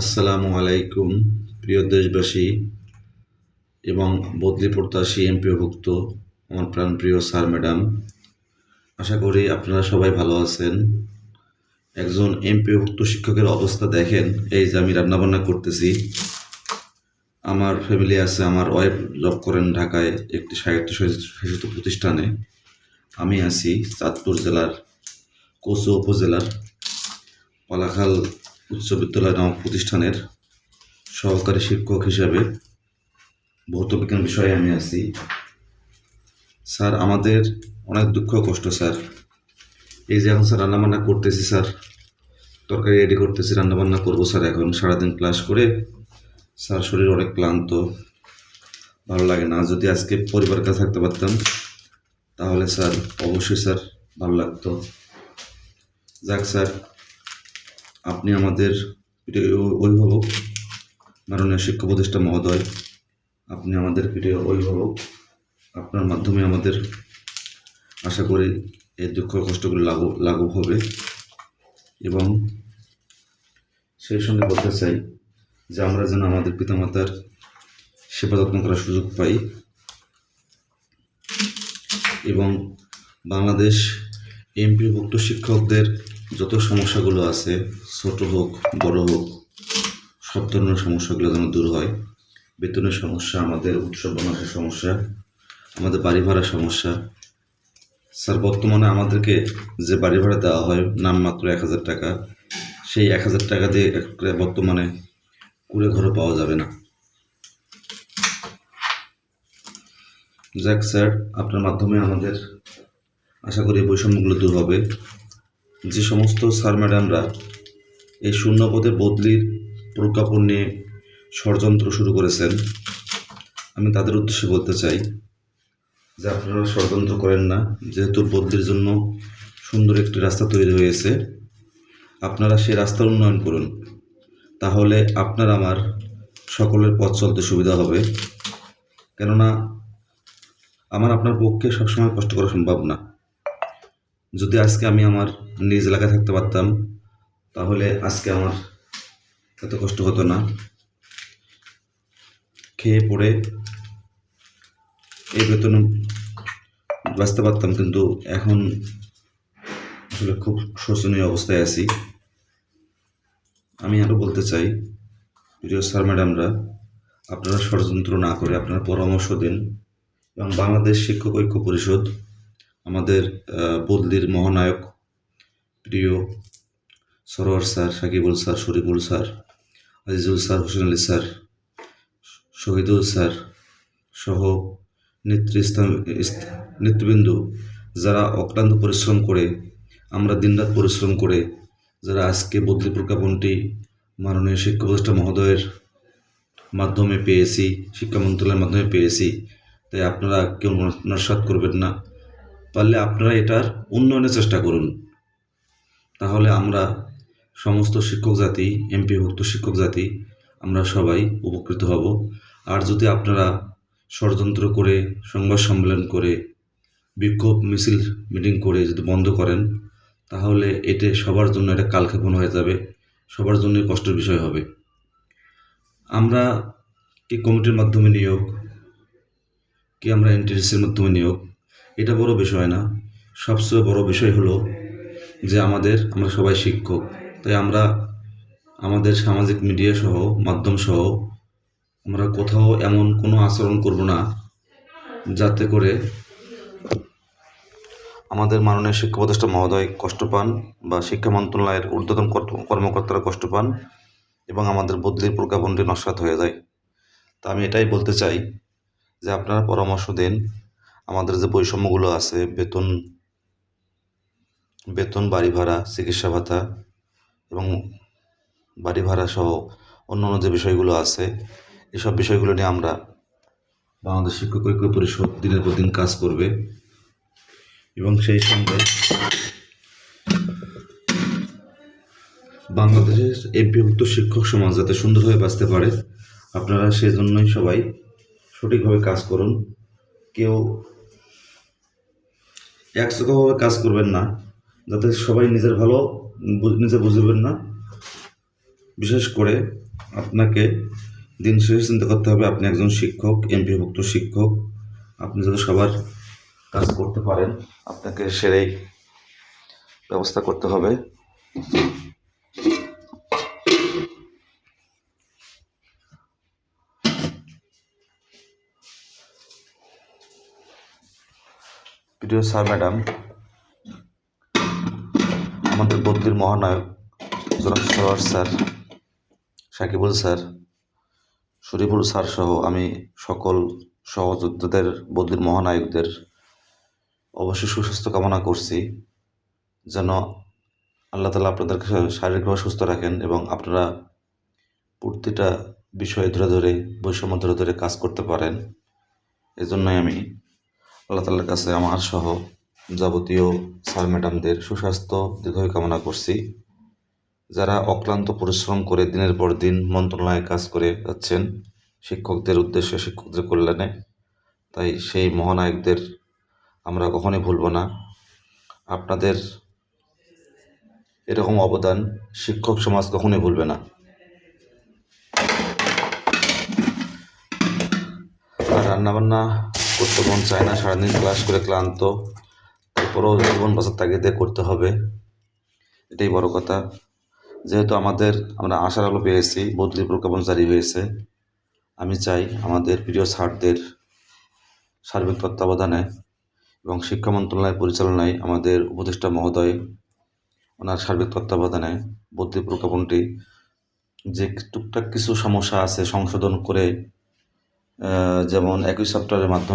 আসসালামু আলাইকুম, প্রিয় দেশবাসী এবং বদলি প্রত্যাশী এমপিওভুক্ত আমার প্রাণপ্রিয় স্যার, ম্যাডাম। আশা করি আপনারা সবাই ভালো আছেন। একজন এমপিওভুক্ত শিক্ষকের অবস্থা দেখেন, এই যে আমি রান্নাবান্না করতেছি। আমার ফ্যামিলি আছে, আমার ওয়াইফ জব করেন ঢাকায় একটি সাহিত্য শাসিত প্রতিষ্ঠানে। আমি আছি চাঁদপুর জেলার, কোচো উপজেলার পালাখাল উচ্চ বিদ্যালয় নামক প্রতিষ্ঠানের সহকারী শিক্ষক হিসাবে ভৌত বিজ্ঞান বিষয়ে আমি আছি। স্যার, আমাদের অনেক দুঃখ কষ্ট, স্যার। এই যে এখন স্যার রান্নাবান্না করতেছি, স্যার। তরকারি রেডি করতেছি, রান্নাবান্না করব, স্যার, এখন। সারাদিন ক্লাস করে স্যার শরীর অনেক ক্লান্ত, ভালো লাগে না। যদি আজকে পরিবারের কাছে থাকতে পারতাম, তাহলে স্যার অবশ্যই, স্যার, ভালো লাগতো। যাক, স্যার আপনি আমাদের অভিভাবক, মাননীয় শিক্ষা প্রতিষ্ঠা মহোদয়, আপনি আমাদের প্রিয় অভিভাবক। আপনার মাধ্যমে আমাদের আশা করি এই দুঃখ কষ্টগুলো লাগু, লাঘব হবে। এবং সেই সঙ্গে বলতে চাই যে আমরা যেন আমাদের পিতামাতার সেবা যত্ন করার সুযোগ পাই। এবং বাংলাদেশ এমপিভুক্ত শিক্ষকদের যত সমস্যাগুলো আছে ছোট হোক, বড় হোক, সব ধরনের সমস্যাগুলো যেন দূর হয়। বেতনের সমস্যা, আমাদের উৎসব বোনাসের সমস্যা, আমাদের বাড়ি ভাড়ার সমস্যা। স্যার, বর্তমানে আমাদেরকে যে বাড়ি ভাড়া দেওয়া হয় নামমাত্র এক হাজার টাকা। সেই এক হাজার টাকা দিয়ে বর্তমানে কুড়ে ঘরও পাওয়া যাবে না। যাক স্যার, আপনার মাধ্যমে আমাদের আশা করি বৈষম্যগুলো দূর হবে। যে সমস্ত স্যার ম্যাডামরা এই শূন্য পদে বদলির প্রজ্ঞাপন নিয়ে ষড়যন্ত্র শুরু করেছেন। আমি তাদের উদ্দেশ্যে বলতে চাই যে আপনারা ষড়যন্ত্র করেন না, যেহেতু বদলির জন্য সুন্দর একটি রাস্তা তৈরি হয়েছে। আপনারা সেই রাস্তার উন্নয়ন করুন, তাহলে আপনার আমার সকলের পথ চলতে সুবিধা হবে। কেননা, আমার আপনার পক্ষে সবসময় কষ্ট করা সম্ভব না। যদি আজকে আমি আমার নিজ এলাকায় থাকতে পারতাম তাহলে আজকে আমার এত কষ্ট হতো না। খেয়ে পড়ে এই বেতন বাঁচতে পারতাম, কিন্তু এখন আসলে খুব শোচনীয় অবস্থায় আছি। আমি আরও বলতে চাই, প্রিয় স্যার, ম্যাডামরা, আপনারা ষড়যন্ত্র না করে আপনারা পরামর্শ দিন এবং বাংলাদেশ শিক্ষক ঐক্য পরিষদ, আমাদের বদলির মহানায়ক, প্রিয় Sarwar sir, Sakibul sir, Shariful sir, Azizul sir, Hossain Ali sir, Shahidul sir সহ নেতৃস্থান নেতৃবৃন্দ যারা অক্লান্ত পরিশ্রম করে, আমরা দিনরাত পরিশ্রম করে, যারা আজকে বদলি প্রজ্ঞাপনটি মাননীয় শিক্ষা উপদেষ্টা মহোদয়ের মাধ্যমে পেয়েছি, শিক্ষা মন্ত্রণালয়ের মাধ্যমে পেয়েছি, তাই আপনারা কেউ নস্বাত করবেন না। পারলে আপনারা এটার উন্নয়নের চেষ্টা করুন। তাহলে আমরা সমস্ত শিক্ষক জাতি, এমপিভুক্ত শিক্ষক জাতি, আমরা সবাই উপকৃত হব। আর যদি আপনারা ষড়যন্ত্র করে, সংবাদ সম্মেলন করে, বিক্ষোভ মিছিল মিটিং করে যদি বন্ধ করেন, তাহলে এতে সবার জন্য একটা কালক্ষেপণ হয়ে যাবে, সবার জন্যই কষ্টের বিষয় হবে। আমরা কি কমিটির মাধ্যমে নিয়োগ? কি আমরা এনটিডিসির মাধ্যমে নিয়োগ? এটা বড় বিষয় না। সবচেয়ে বড় বিষয় হলো যে আমাদের, আমরা সবাই শিক্ষক। তাই আমরা আমাদের সামাজিক মিডিয়া সহ, মাধ্যম সহ আমরা কোথাও এমন কোনো আচরণ করব না যাতে করে আমাদের মাননীয় শিক্ষা উপদেষ্টা মহোদয় কষ্ট পান বা শিক্ষা মন্ত্রণালয়ের ঊর্ধ্বতন কর্মকর্তারা কষ্ট পান এবং আমাদের বদলির প্রজ্ঞাপনটি নস্বাত হয়ে যায়। তা আমি এটাই বলতে চাই যে আপনারা পরামর্শ দিন আমাদের যে বৈষম্যগুলো আছে, বেতন বেতন বাড়ি ভাড়া, চিকিৎসা ভাতা এবং বাড়ি ভাড়া সহ অন্যান্য যে বিষয়গুলো আছে, এসব বিষয়গুলো নিয়ে আমরা বাংলাদেশ শিক্ষক ঐক্য পরিষদ দিনের পর দিন কাজ করবে। এবং সেই সঙ্গে বাংলাদেশের এমপিভুক্ত শিক্ষক সমাজ যাতে সুন্দরভাবে বাঁচতে পারে, আপনারা সেই জন্যই সবাই সঠিকভাবে কাজ করুন। কেউ একচোখাভাবে কাজ করবেন না। যাতে সবাই নিজের ভালো নিজে বুঝবেন না। বিশেষ করে আপনাকে দিন শেষে চিন্তা করতে হবে, আপনি একজন শিক্ষক, এমপিভুক্ত শিক্ষক। আপনি যাতে সবার কাজ করতে পারেন, আপনাকে সেটাই ব্যবস্থা করতে হবে। প্রিয় স্যার, ম্যাডাম আমাদের বদলির মহানায়ক জনাব Sarwar sir, Sakibul sir, Shariful sir সহ আমি সকল সহযোদ্ধাদের, বদলির মহানায়কদের অবশ্যই সুস্বাস্থ্য কামনা করছি। যেন আল্লাহ তালা আপনাদেরকে শারীরিকভাবে সুস্থ রাখেন এবং আপনারা প্রতিটা বিষয়ে ধরে ধরে, বৈষম্য ধরে ধরে কাজ করতে পারেন। এজন্যই আমি আল্লাহ তালার কাছে আমার সহ যাবতীয় স্যার ম্যাডামদের সুস্বাস্থ্য, দীর্ঘায়ু কামনা করছি। যারা অক্লান্ত পরিশ্রম করে দিনের পর দিন মন্ত্রণালয়ে কাজ করে যাচ্ছেন, শিক্ষকদের উদ্দেশ্যে, শিক্ষকদের কল্যাণে, তাই সেই মহানায়কদের আমরা কখনোই ভুলব না। আপনাদের এরকম অবদান শিক্ষক সমাজ কখনোই ভুলবে না। আর রান্নাবান্না করতে মন চায় না, সারাদিন ক্লাস করে ক্লান্ত তারপরেও জীবন বাঁচার তাগিদে করতে হবে। এটাই বড় কথা। যেহেতু আমাদের, আমরা আশার আলো পেয়েছি, বদলি প্রজ্ঞাপন জারি হয়েছে, আমি চাই আমাদের প্রিয় স্যারদের সার্বিক তত্ত্বাবধানে এবং শিক্ষা মন্ত্রণালয়ের পরিচালনায় আমাদের উপদেষ্টা মহোদয় ওনার সার্বিক তত্ত্বাবধানে বদলি প্রজ্ঞাপনটি যে টুকটাক কিছু সমস্যা আছে সংশোধন করে যেমন একই সফটওয়্যারের মাধ্যমে